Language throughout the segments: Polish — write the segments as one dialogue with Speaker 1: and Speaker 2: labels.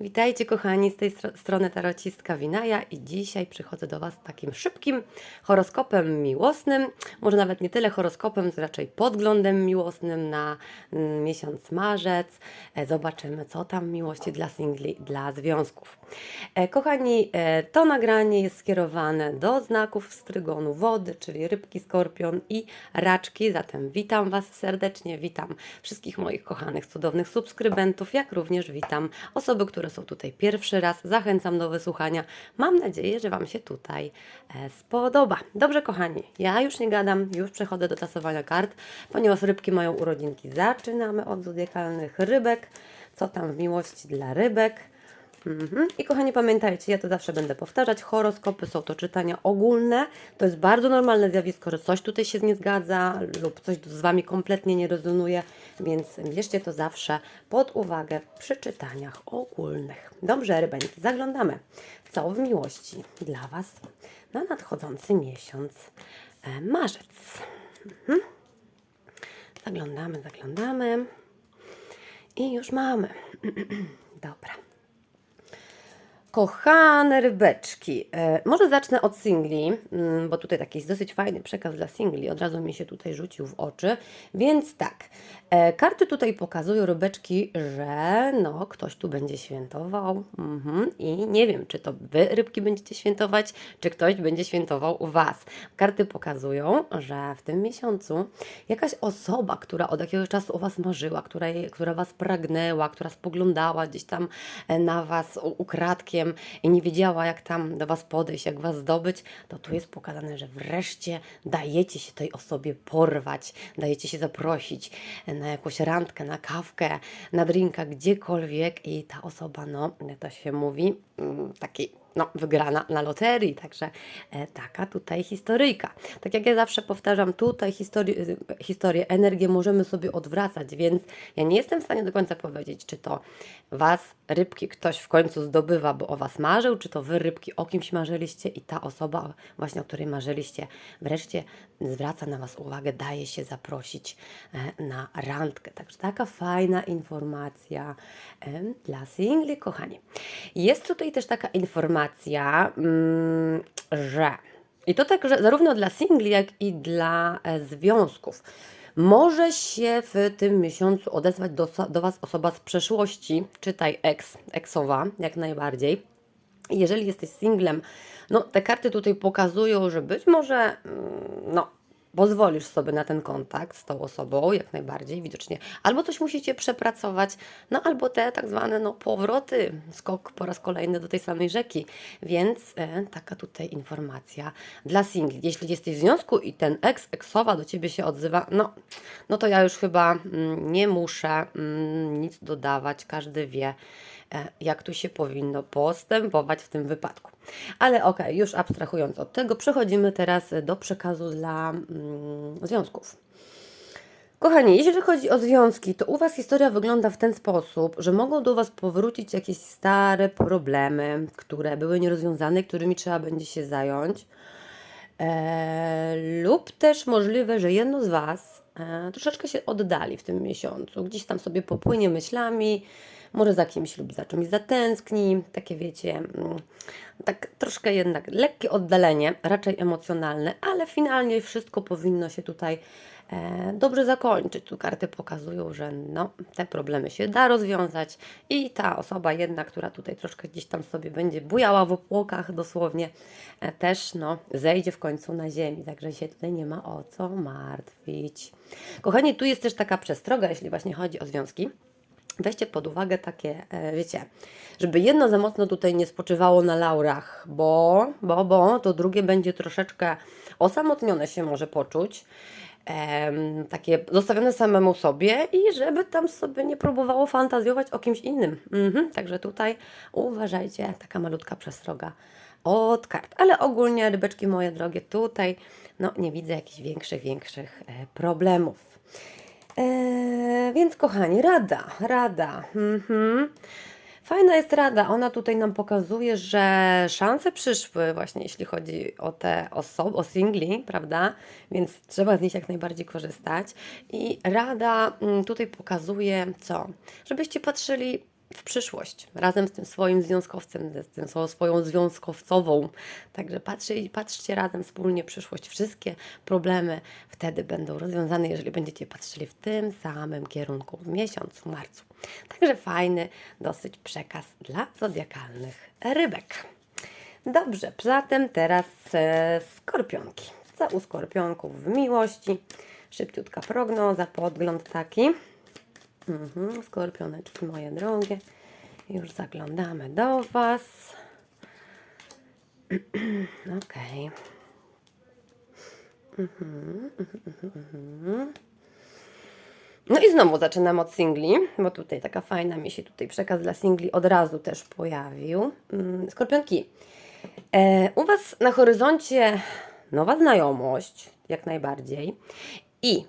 Speaker 1: Witajcie kochani, z tej stro- strony tarocistka Winaja i dzisiaj przychodzę do Was z takim szybkim horoskopem miłosnym, może nawet nie tyle horoskopem, co raczej podglądem miłosnym na mm, miesiąc marzec. E, Zobaczymy, co tam miłości dla singli, dla związków. E, Kochani, e, to nagranie jest skierowane do znaków strygonu wody, czyli rybki, skorpion i raczki, zatem witam Was serdecznie, witam wszystkich moich kochanych, cudownych subskrybentów, jak również witam osoby, które są tutaj pierwszy raz. Zachęcam do wysłuchania. Mam nadzieję, że Wam się tutaj e, spodoba. Dobrze, kochani, ja już nie gadam, już przechodzę do tasowania kart, ponieważ rybki mają urodzinki. Zaczynamy od zodiakalnych rybek. Co tam w miłości dla rybek? I kochani, pamiętajcie, ja to zawsze będę powtarzać, horoskopy są to czytania ogólne, to jest bardzo normalne zjawisko, że coś tutaj się nie zgadza lub coś z Wami kompletnie nie rezonuje, więc bierzcie to zawsze pod uwagę przy czytaniach ogólnych. Dobrze, rybeńki, zaglądamy, co w miłości dla Was na nadchodzący miesiąc e, marzec. Mhm. Zaglądamy, zaglądamy i już mamy. Dobra. Kochane rybeczki, e, może zacznę od singli, mm, bo tutaj taki jest dosyć fajny przekaz dla singli, od razu mi się tutaj rzucił w oczy. Więc tak, e, karty tutaj pokazują rybeczki, że no, ktoś tu będzie świętował mhm. i nie wiem, czy to wy rybki będziecie świętować, czy ktoś będzie świętował u was. Karty pokazują, że w tym miesiącu jakaś osoba, która od jakiegoś czasu o was marzyła, która, która was pragnęła, która spoglądała gdzieś tam e, na was u- i nie wiedziała, jak tam do was podejść, jak was zdobyć, to tu jest pokazane, że wreszcie dajecie się tej osobie porwać, dajecie się zaprosić na jakąś randkę, na kawkę, na drinka, gdziekolwiek i ta osoba, no, to się mówi, mm, taki no, wygrana na loterii, także e, taka tutaj historyjka. Tak jak ja zawsze powtarzam, tutaj historię, historię, energię możemy sobie odwracać, więc ja nie jestem w stanie do końca powiedzieć, czy to Was, rybki, ktoś w końcu zdobywa, bo o Was marzył, czy to Wy, rybki, o kimś marzyliście i ta osoba właśnie, o której marzyliście, wreszcie zwraca na Was uwagę, daje się zaprosić e, na randkę. Także taka fajna informacja e, dla singli, kochani. Jest tutaj też taka informacja, mm, że i to tak, że zarówno dla singli, jak i dla e, związków może się w tym miesiącu odezwać do, do Was osoba z przeszłości, czytaj ex, eksowa, jak najbardziej. Jeżeli jesteś singlem, no te karty tutaj pokazują, że być może, mm, no, pozwolisz sobie na ten kontakt z tą osobą, jak najbardziej, widocznie. Albo coś musicie przepracować, no albo te tak zwane no, powroty, skok po raz kolejny do tej samej rzeki. Więc e, taka tutaj informacja dla singli. Jeśli jesteś w związku i ten ex, eksowa do Ciebie się odzywa, no, no to ja już chyba mm, nie muszę mm, nic dodawać, każdy wie, jak tu się powinno postępować w tym wypadku. Ale okej, już abstrahując od tego, przechodzimy teraz do przekazu dla mm, związków. Kochani, jeśli chodzi o związki, to u Was historia wygląda w ten sposób, że mogą do Was powrócić jakieś stare problemy, które były nierozwiązane, którymi trzeba będzie się zająć. E, lub też możliwe, że jedno z Was e, troszeczkę się oddali w tym miesiącu. Gdzieś tam sobie popłynie myślami, może za kimś lub za czymś zatęskni. Takie wiecie, mm, tak troszkę jednak lekkie oddalenie, raczej emocjonalne, ale finalnie wszystko powinno się tutaj e, dobrze zakończyć. Tu karty pokazują, że no, te problemy się da rozwiązać i ta osoba jedna, która tutaj troszkę gdzieś tam sobie będzie bujała w opłokach dosłownie, e, też no, zejdzie w końcu na ziemi, także się tutaj nie ma o co martwić. Kochani, tu jest też taka przestroga, jeśli właśnie chodzi o związki. Weźcie pod uwagę takie, e, wiecie, żeby jedno za mocno tutaj nie spoczywało na laurach, bo, bo, bo to drugie będzie troszeczkę osamotnione się może poczuć, em, takie zostawione samemu sobie i żeby tam sobie nie próbowało fantazjować o kimś innym. Mhm, także tutaj uważajcie, taka malutka przestroga od kart. Ale ogólnie, rybeczki moje drogie, tutaj no, nie widzę jakichś większych, większych e, problemów. Eee, więc kochani, rada, rada. Mhm. Fajna jest rada. Ona tutaj nam pokazuje, że szanse przyszły właśnie jeśli chodzi o te osoby, o singli, prawda? Więc trzeba z nich jak najbardziej korzystać. I rada mm, tutaj pokazuje co? Żebyście patrzyli w przyszłość, razem z tym swoim związkowcem, z tym swoją- związkowcową. Także patrzcie, patrzcie razem wspólnie przyszłość. Wszystkie problemy wtedy będą rozwiązane, jeżeli będziecie patrzyli w tym samym kierunku w miesiącu, marcu. Także fajny dosyć przekaz dla zodiakalnych rybek. Dobrze, zatem teraz e, skorpionki. Co u skorpionków w miłości? Szybciutka prognoza, podgląd taki. Mhm, skorpioneczki moje drogie. Już zaglądamy do Was. Okej. Mhm, mhm, mhm. No i znowu zaczynam od singli, bo tutaj taka fajna mi się tutaj przekaz dla singli od razu też pojawił. Mm, Skorpionki, e, u Was na horyzoncie nowa znajomość, jak najbardziej. I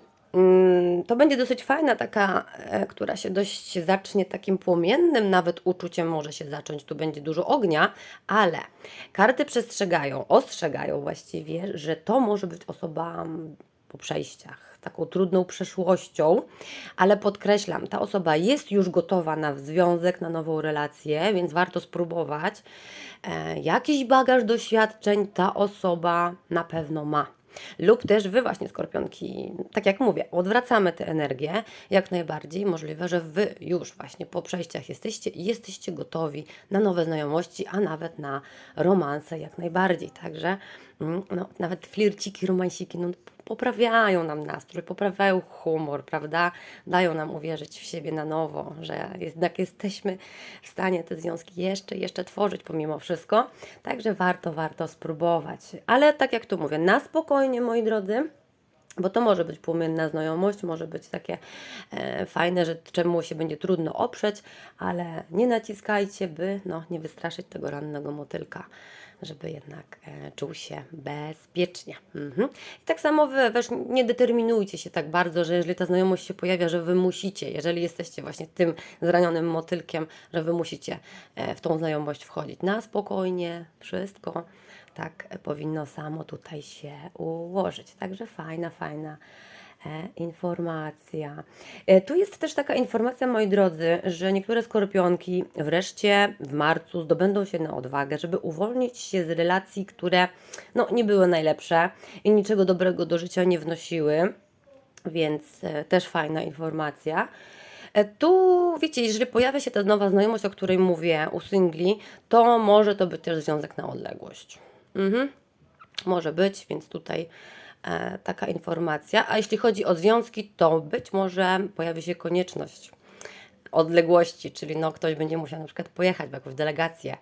Speaker 1: to będzie dosyć fajna taka, e, która się dość zacznie takim płomiennym nawet uczuciem może się zacząć. Tu będzie dużo ognia, ale karty przestrzegają, ostrzegają właściwie, że to może być osoba mm, po przejściach, taką trudną przeszłością, ale podkreślam, ta osoba jest już gotowa na związek, na nową relację, więc warto spróbować. E, jakiś bagaż doświadczeń ta osoba na pewno ma. Lub też wy właśnie skorpionki, tak jak mówię, odwracamy tę energię, jak najbardziej możliwe, że wy już właśnie po przejściach jesteście i jesteście gotowi na nowe znajomości, a nawet na romanse jak najbardziej. Także mm, no, nawet flirciki, romansiki no, poprawiają nam nastrój, poprawiają humor, prawda? Dają nam uwierzyć w siebie na nowo, że jednak jesteśmy w stanie te związki jeszcze, jeszcze tworzyć pomimo wszystko. Także warto, warto spróbować. Ale tak jak tu mówię, na spokojnie, moi drodzy. Bo to może być płomienna znajomość, może być takie e, fajne, że czemu się będzie trudno oprzeć, ale nie naciskajcie, by no, nie wystraszyć tego rannego motylka, żeby jednak e, czuł się bezpiecznie. Mhm. I tak samo wy też nie determinujcie się tak bardzo, że jeżeli ta znajomość się pojawia, że wy musicie, jeżeli jesteście właśnie tym zranionym motylkiem, że wy musicie e, w tą znajomość wchodzić. Na spokojnie, wszystko tak powinno samo tutaj się ułożyć. Także fajna, fajna informacja. E, tu jest też taka informacja, moi drodzy, że niektóre skorpionki wreszcie w marcu zdobędą się na odwagę, żeby uwolnić się z relacji, które no, nie były najlepsze i niczego dobrego do życia nie wnosiły. Więc e, też fajna informacja. E, Tu, wiecie, jeżeli pojawia się ta nowa znajomość, o której mówię u singli, to może to być też związek na odległość. Mhm. Może być, więc tutaj e, taka informacja. A jeśli chodzi o związki, to być może pojawi się konieczność odległości, czyli no, ktoś będzie musiał na przykład pojechać w jakąś delegację,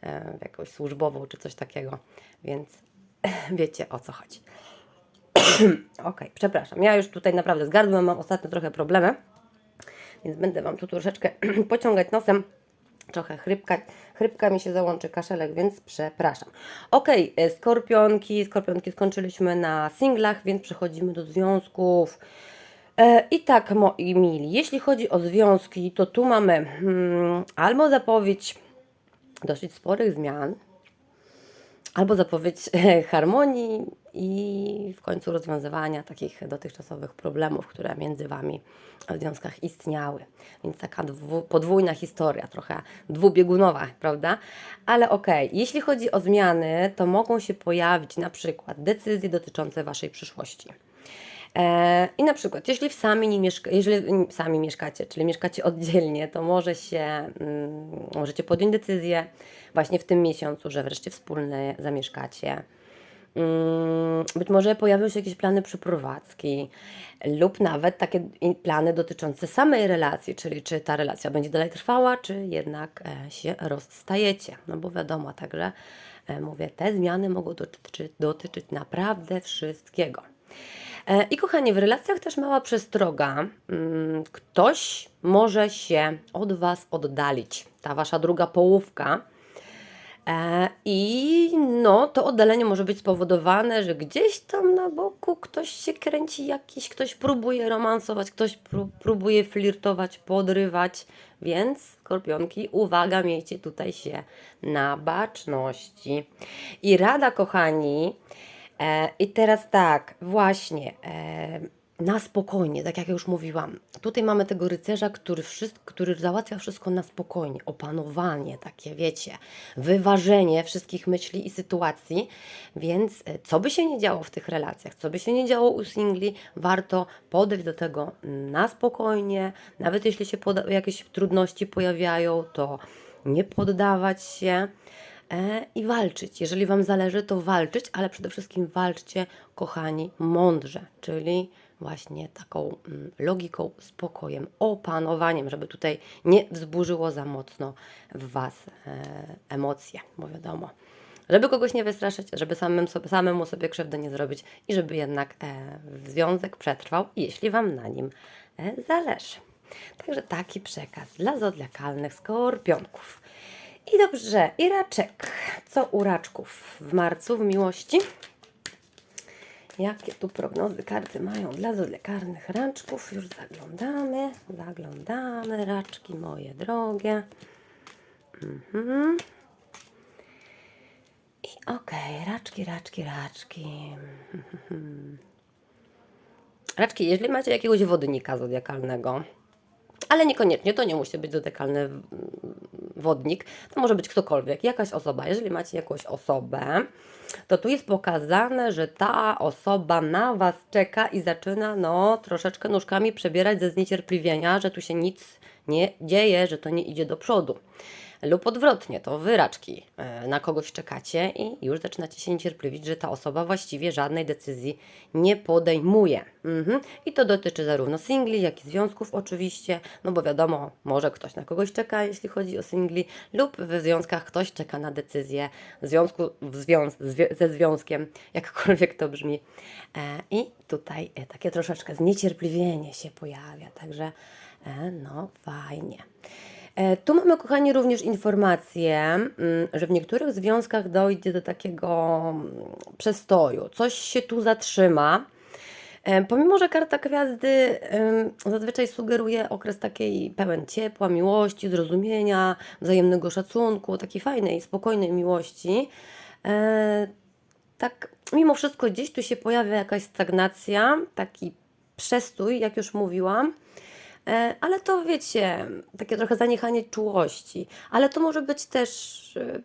Speaker 1: e, w jakąś służbową czy coś takiego, więc wiecie o co chodzi. Okej, przepraszam. Ja już tutaj naprawdę z gardłem mam ostatnio trochę problemy, więc będę Wam tu troszeczkę pociągać nosem. Trochę chrypka, chrypka mi się załączy, kaszelek, więc przepraszam. Okej, e, skorpionki, skorpionki skończyliśmy na singlach, więc przechodzimy do związków. E, I tak, moi mili, jeśli chodzi o związki, to tu mamy hmm, albo zapowiedź dosyć sporych zmian, albo zapowiedź e, harmonii i w końcu rozwiązywania takich dotychczasowych problemów, które między Wami w związkach istniały. Więc taka dwu, podwójna historia, trochę dwubiegunowa, prawda? Ale okej, jeśli chodzi o zmiany, to mogą się pojawić na przykład decyzje dotyczące Waszej przyszłości. E, I na przykład, jeśli sami, nie mieszka, jeżeli sami mieszkacie, czyli mieszkacie oddzielnie, to może się, mm, możecie podjąć decyzję właśnie w tym miesiącu, że wreszcie wspólnie zamieszkacie. Mm, Być może pojawią się jakieś plany przeprowadzki lub nawet takie plany dotyczące samej relacji, czyli czy ta relacja będzie dalej trwała, czy jednak e, się rozstajecie. No bo wiadomo, także e, mówię, te zmiany mogą dotyczyć, dotyczyć naprawdę wszystkiego. E, I kochani, w relacjach też mała przestroga. Mm, Ktoś może się od Was oddalić, ta Wasza druga połówka. E, I no, to oddalenie może być spowodowane, że gdzieś tam na boku ktoś się kręci jakiś, ktoś próbuje romansować, ktoś pró- próbuje flirtować, podrywać, więc skorpionki, uwaga, miejcie tutaj się na baczności. I rada, kochani, e, i teraz tak, właśnie, e, na spokojnie, tak jak już mówiłam. Tutaj mamy tego rycerza, który, wszystko, który załatwia wszystko na spokojnie, opanowanie, takie wiecie, wyważenie wszystkich myśli i sytuacji. Więc e, co by się nie działo w tych relacjach, co by się nie działo u singli, warto podejść do tego na spokojnie. Nawet jeśli się jakieś trudności pojawiają, to nie poddawać się i walczyć. Jeżeli Wam zależy, to walczyć, ale przede wszystkim walczcie, kochani, mądrze, czyli właśnie taką mm, logiką, spokojem, opanowaniem, żeby tutaj nie wzburzyło za mocno w Was e, emocje, bo wiadomo. Żeby kogoś nie wystraszyć, żeby samym sobie, samemu sobie krzywdy nie zrobić i żeby jednak e, związek przetrwał, jeśli Wam na nim e, zależy. Także taki przekaz dla zodiakalnych skorpionków. I dobrze, i raczek. Co u raczków w marcu w miłości? Jakie tu prognozy karty mają dla zodiakalnych raczków? Już zaglądamy, zaglądamy, raczki moje drogie. Mhm. I okej, raczki, raczki, raczki. Raczki, jeżeli macie jakiegoś wodnika zodiakalnego, ale niekoniecznie, to nie musi być zodiakalny mm, wodnik, to może być ktokolwiek, jakaś osoba. Jeżeli macie jakąś osobę, to tu jest pokazane, że ta osoba na Was czeka i zaczyna no troszeczkę nóżkami przebierać ze zniecierpliwienia, że tu się nic nie dzieje, że to nie idzie do przodu. Lub odwrotnie, to wy raczki e, na kogoś czekacie i już zaczynacie się niecierpliwić, że ta osoba właściwie żadnej decyzji nie podejmuje. Mhm. I to dotyczy zarówno singli, jak i związków oczywiście, no bo wiadomo, może ktoś na kogoś czeka, jeśli chodzi o singli, lub we związkach ktoś czeka na decyzję w związku w związ ze związkiem, jakkolwiek to brzmi. E, I tutaj e, takie troszeczkę zniecierpliwienie się pojawia, także no fajnie. E, Tu mamy, kochani, również informację, mm, że w niektórych związkach dojdzie do takiego mm, przestoju. Coś się tu zatrzyma. E, Pomimo, że karta gwiazdy zazwyczaj sugeruje okres takiej pełen ciepła, miłości, zrozumienia, wzajemnego szacunku, takiej fajnej, spokojnej miłości, e, tak mimo wszystko gdzieś tu się pojawia jakaś stagnacja, taki przestój, jak już mówiłam. E, Ale to wiecie, takie trochę zaniechanie czułości, ale to może być też e,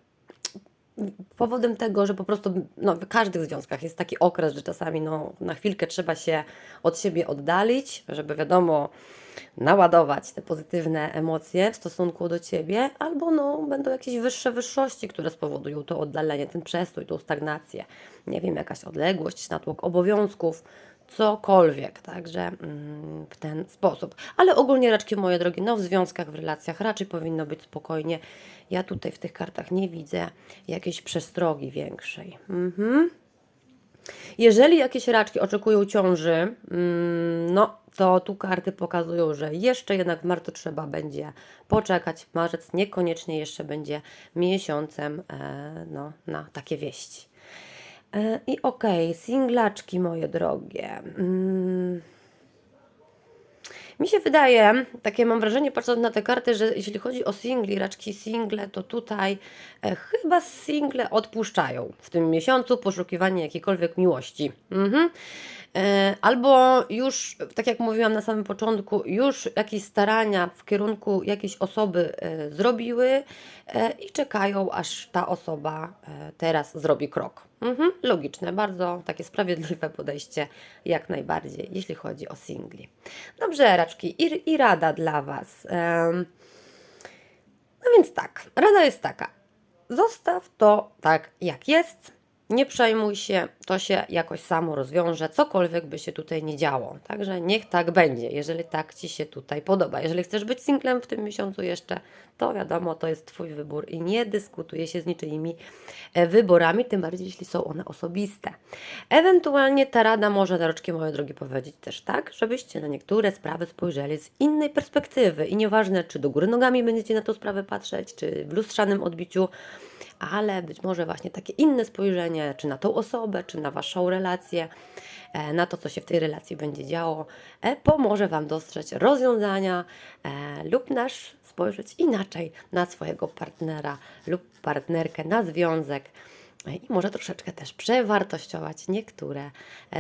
Speaker 1: powodem tego, że po prostu no, w każdych związkach jest taki okres, że czasami no, na chwilkę trzeba się od siebie oddalić, żeby wiadomo, naładować te pozytywne emocje w stosunku do ciebie, albo no, będą jakieś wyższe wyższości, które spowodują to oddalenie, ten przestój, tą stagnację. Nie wiem, jakaś odległość, natłok obowiązków, cokolwiek, także mm, w ten sposób. Ale ogólnie raczki moje drogie, no w związkach, w relacjach raczej powinno być spokojnie. Ja tutaj w tych kartach nie widzę jakiejś przestrogi większej. Mhm. Jeżeli jakieś raczki oczekują ciąży, mm, no to tu karty pokazują, że jeszcze jednak w marcu trzeba będzie poczekać. Marzec niekoniecznie jeszcze będzie miesiącem e, no, na takie wieści. E, I okej, singlaczki moje drogie. Mm. Mi się wydaje, takie mam wrażenie, patrząc na te karty, że jeśli chodzi o singli, raczki single, to tutaj e, chyba single odpuszczają w tym miesiącu poszukiwanie jakiejkolwiek miłości. Mhm. E, albo już, tak jak mówiłam na samym początku, już jakieś starania w kierunku jakiejś osoby zrobiły i czekają, aż ta osoba teraz zrobi krok. Mhm. Logiczne, bardzo takie sprawiedliwe podejście, jak najbardziej, jeśli chodzi o singli. Dobrze, raczki, i, i rada dla Was. No więc tak, rada jest taka. Zostaw to tak, jak jest. Nie przejmuj się, to się jakoś samo rozwiąże, cokolwiek by się tutaj nie działo. Także niech tak będzie, jeżeli tak Ci się tutaj podoba. Jeżeli chcesz być singlem w tym miesiącu jeszcze, to wiadomo, to jest Twój wybór i nie dyskutuje się z niczyimi e, wyborami, tym bardziej jeśli są one osobiste. Ewentualnie ta rada może na roczkie moje drogi powiedzieć też tak, żebyście na niektóre sprawy spojrzeli z innej perspektywy i nieważne, czy do góry nogami będziecie na tą sprawę patrzeć, czy w lustrzanym odbiciu, ale być może właśnie takie inne spojrzenie, czy na tą osobę, czy na Waszą relację, e, na to, co się w tej relacji będzie działo, e, pomoże Wam dostrzec rozwiązania e, lub nasz spojrzeć inaczej na swojego partnera lub partnerkę, na związek. i może troszeczkę też przewartościować niektóre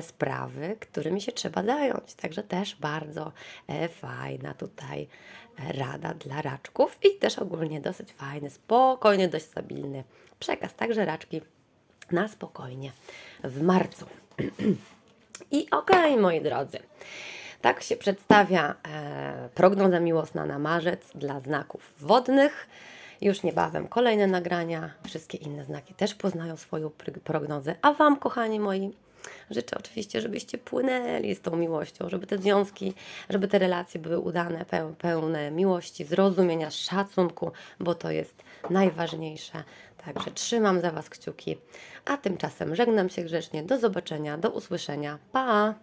Speaker 1: sprawy, którymi się trzeba zająć. Także też bardzo fajna tutaj rada dla raczków i też ogólnie dosyć fajny, spokojny, dość stabilny przekaz. Także raczki na spokojnie w marcu. I okej, moi drodzy. Tak się przedstawia e, prognoza miłosna na marzec dla znaków wodnych. Już niebawem kolejne nagrania. Wszystkie inne znaki też poznają swoją prognozę. A Wam, kochani moi, życzę oczywiście, żebyście płynęli z tą miłością, żeby te związki, żeby te relacje były udane, peł- pełne miłości, zrozumienia, szacunku, bo to jest najważniejsze. Także trzymam za Was kciuki. A tymczasem żegnam się grzecznie. Do zobaczenia, do usłyszenia. Pa!